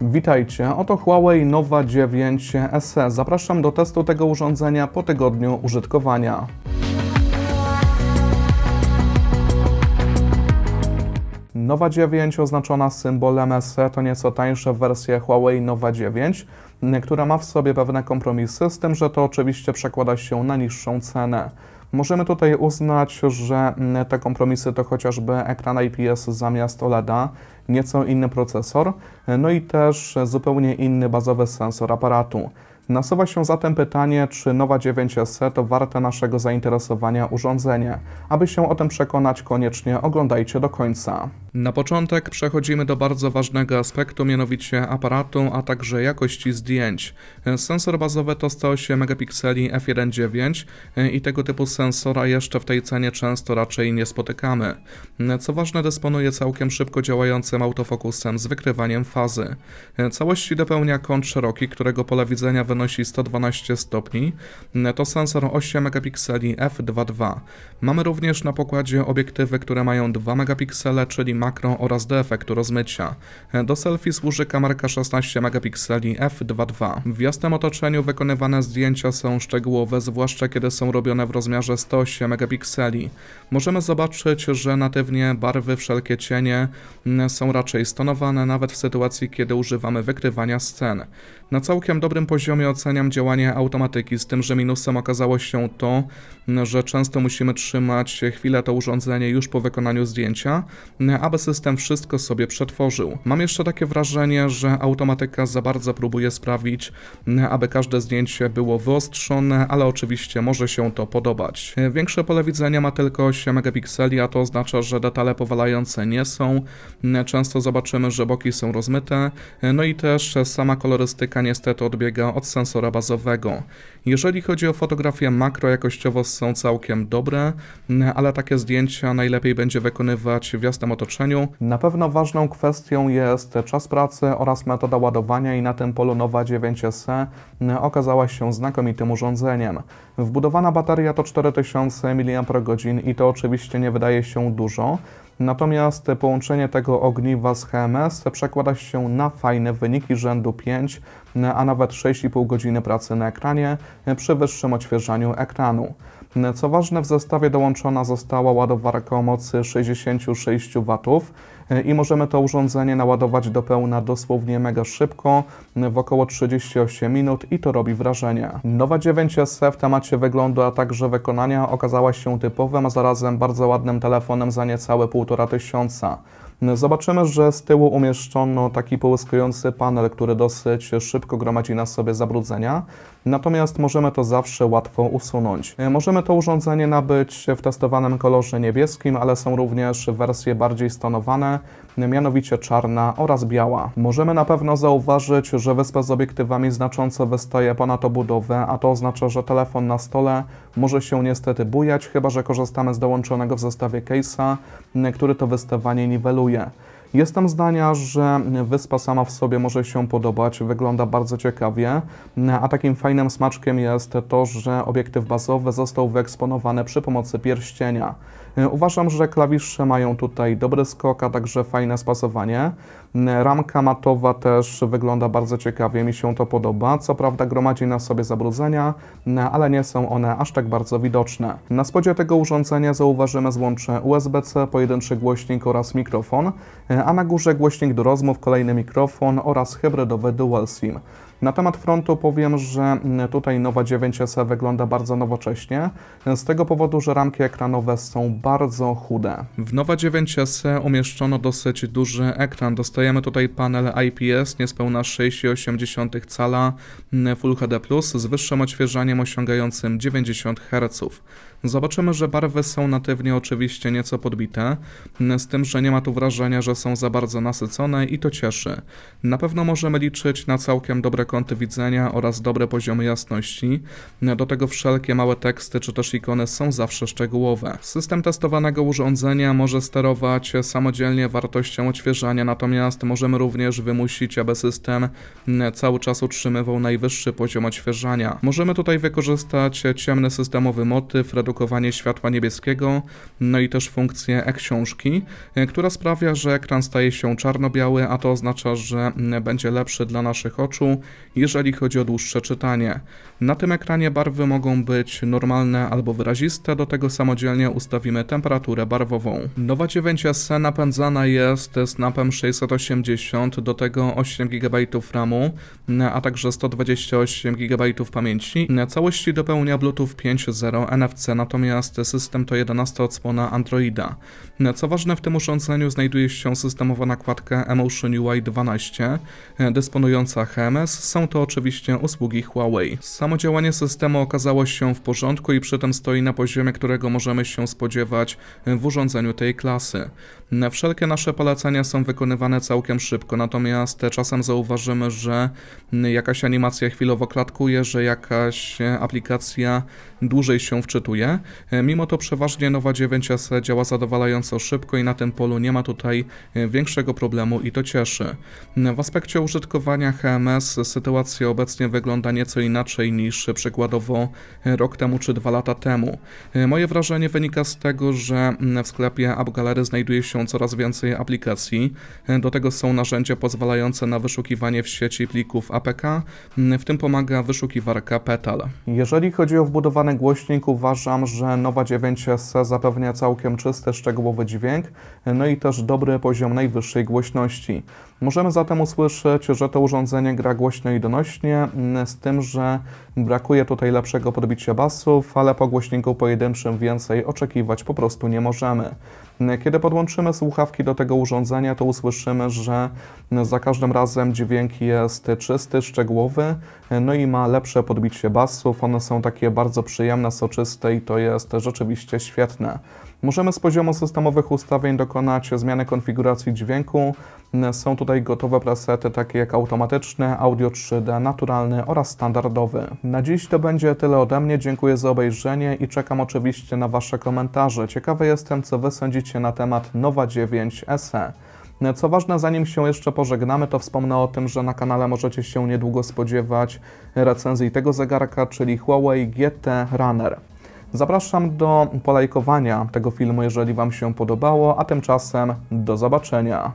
Witajcie, oto Huawei Nova 9 SE. Zapraszam do testu tego urządzenia po tygodniu użytkowania. Nova 9 oznaczona symbolem SE to nieco tańsza wersja Huawei Nova 9, m, która ma w sobie pewne kompromisy, z tym, że to oczywiście przekłada się na niższą cenę. Możemy tutaj uznać, że m, te kompromisy to chociażby ekran IPS zamiast OLEDa, nieco inny procesor, no i też zupełnie inny bazowy sensor aparatu. Nasuwa się zatem pytanie, czy Nowa 9 SE to warte naszego zainteresowania urządzenie. Aby się o tym przekonać, koniecznie oglądajcie do końca. Na początek przechodzimy do bardzo ważnego aspektu, mianowicie aparatu, a także jakości zdjęć. Sensor bazowy to 108 megapikseli f1.9 i tego typu sensora jeszcze w tej cenie często raczej nie spotykamy. Co ważne, dysponuje całkiem szybko działającym autofokusem z wykrywaniem fazy. Całości dopełnia kąt szeroki, którego pole widzenia wynosi 112 stopni. To sensor 8 megapikseli f2.2. Mamy również na pokładzie obiektywy, które mają 2 megapiksele, czyli makro oraz do efektu rozmycia. Do selfie służy kamerka 16 megapikseli f2.2. W jasnym otoczeniu wykonywane zdjęcia są szczegółowe, zwłaszcza kiedy są robione w rozmiarze 108 megapikseli. Możemy zobaczyć, że natywnie barwy, wszelkie cienie są raczej stonowane, nawet w sytuacji, kiedy używamy wykrywania scen. Na całkiem dobrym poziomie oceniam działanie automatyki, z tym, że minusem okazało się to, że często musimy trzymać chwilę to urządzenie już po wykonaniu zdjęcia, aby system wszystko sobie przetworzył. Mam jeszcze takie wrażenie, że automatyka za bardzo próbuje sprawić, aby każde zdjęcie było wyostrzone, ale oczywiście może się to podobać. Większe pole widzenia ma tylko 8 megapikseli, a to oznacza, że detale powalające nie są. Często zobaczymy, że boki są rozmyte, no i też sama kolorystyka niestety odbiega od sensora bazowego. Jeżeli chodzi o fotografię makro, jakościowo są całkiem dobre, ale takie zdjęcia najlepiej będzie wykonywać w jasnym otoczeniu. Na pewno ważną kwestią jest czas pracy oraz metoda ładowania i na tym polu Nova 9 SE okazała się znakomitym urządzeniem. Wbudowana bateria to 4000 mAh i to oczywiście nie wydaje się dużo, Natomiast połączenie tego ogniwa z HMS przekłada się na fajne wyniki rzędu 5, a nawet 6,5 godziny pracy na ekranie przy wyższym odświeżaniu ekranu. Co ważne, w zestawie dołączona została ładowarka o mocy 66 W i możemy to urządzenie naładować do pełna dosłownie mega szybko, w około 38 minut i to robi wrażenie. Nowa 9 SE w temacie wyglądu, a także wykonania okazała się typowym, a zarazem bardzo ładnym telefonem za niecałe 1,5 tysiąca. Zobaczymy, że z tyłu umieszczono taki połyskujący panel, który dosyć szybko gromadzi na sobie zabrudzenia, natomiast możemy to zawsze łatwo usunąć. Możemy to urządzenie nabyć w testowanym kolorze niebieskim, ale są również wersje bardziej stonowane, mianowicie czarna oraz biała. Możemy na pewno zauważyć, że wyspa z obiektywami znacząco wystaje ponad obudowę, a to oznacza, że telefon na stole może się niestety bujać, chyba że korzystamy z dołączonego w zestawie case'a, który to wystawanie niweluje. Jestem zdania, że wyspa sama w sobie może się podobać, wygląda bardzo ciekawie, a takim fajnym smaczkiem jest to, że obiektyw bazowy został wyeksponowany przy pomocy pierścienia. Uważam, że klawisze mają tutaj dobry skok, a także fajne spasowanie. Ramka matowa też wygląda bardzo ciekawie, mi się to podoba. Co prawda gromadzi na sobie zabrudzenia, ale nie są one aż tak bardzo widoczne. Na spodzie tego urządzenia zauważymy złącze USB-C, pojedynczy głośnik oraz mikrofon, a na górze głośnik do rozmów, kolejny mikrofon oraz hybrydowy dual SIM. Na temat frontu powiem, że tutaj nowa 9 SE wygląda bardzo nowocześnie, z tego powodu, że ramki ekranowe są bardzo chude. W nowa 9 SE umieszczono dosyć duży ekran. Dostajemy tutaj panel IPS niespełna 6,8 cala Full HD+, z wyższym odświeżaniem osiągającym 90 Hz. Zobaczymy, że barwy są natywnie oczywiście nieco podbite, z tym, że nie ma tu wrażenia, że są za bardzo nasycone i to cieszy. Na pewno możemy liczyć na całkiem dobre kąty widzenia oraz dobre poziomy jasności. Do tego wszelkie małe teksty czy też ikony są zawsze szczegółowe. System testowanego urządzenia może sterować samodzielnie wartością odświeżania, natomiast możemy również wymusić, aby system cały czas utrzymywał najwyższy poziom odświeżania. Możemy tutaj wykorzystać ciemny systemowy motyw, redukcję blokowanie światła niebieskiego, no i też funkcję e-książki, e, która sprawia, że ekran staje się czarno-biały, a to oznacza, że mm, będzie lepszy dla naszych oczu, jeżeli chodzi o dłuższe czytanie. Na tym ekranie barwy mogą być normalne albo wyraziste, do tego samodzielnie ustawimy temperaturę barwową. Nowa 9 SE napędzana jest Snapem 680, do tego 8 GB RAMu, a także 128 GB pamięci. Całości dopełnia Bluetooth 5.0 NFC, natomiast system to 11 odsłona Androida. Co ważne, w tym urządzeniu znajduje się systemowa nakładka Emotion UI 12, dysponująca HMS. Są to oczywiście usługi Huawei. Samo działanie systemu okazało się w porządku i przy tym stoi na poziomie, którego możemy się spodziewać w urządzeniu tej klasy. Wszelkie nasze polecenia są wykonywane całkiem szybko, natomiast czasem zauważymy, że jakaś animacja chwilowo klatkuje, że jakaś aplikacja dłużej się wczytuje. Mimo to przeważnie Nowa 9S działa zadowalająco szybko i na tym polu nie ma tutaj większego problemu i to cieszy. W aspekcie użytkowania HMS sytuacja obecnie wygląda nieco inaczej niż przykładowo rok temu czy dwa lata temu. Moje wrażenie wynika z tego, że w sklepie App Gallery znajduje się coraz więcej aplikacji. Do tego są narzędzia pozwalające na wyszukiwanie w sieci plików APK, w tym pomaga wyszukiwarka Petal. Jeżeli chodzi o wbudowany głośnik, uważam, że Nowa 9S zapewnia całkiem czysty, szczegółowy dźwięk, no i też dobry poziom najwyższej głośności. Możemy zatem usłyszeć, że to urządzenie gra głośno i donośnie, z tym, że brakuje tutaj lepszego podbicia basów, ale po głośniku pojedynczym więcej oczekiwać po prostu nie możemy. Kiedy podłączymy słuchawki do tego urządzenia, to usłyszymy, że za każdym razem dźwięk jest czysty, szczegółowy, no i ma lepsze podbicie basów. One są takie bardzo przyjemne, soczyste i to jest rzeczywiście świetne. Możemy z poziomu systemowych ustawień dokonać zmiany konfiguracji dźwięku. Są tutaj gotowe presety takie jak automatyczny, audio 3D, naturalny oraz standardowy. Na dziś to będzie tyle ode mnie. Dziękuję za obejrzenie i czekam oczywiście na Wasze komentarze. Ciekawy jestem, co Wy sądzicie na temat Nowa 9 SE. Co ważne, zanim się jeszcze pożegnamy, to wspomnę o tym, że na kanale możecie się niedługo spodziewać recenzji tego zegarka, czyli Huawei GT Runner. Zapraszam do polajkowania tego filmu, jeżeli Wam się podobało, a tymczasem do zobaczenia.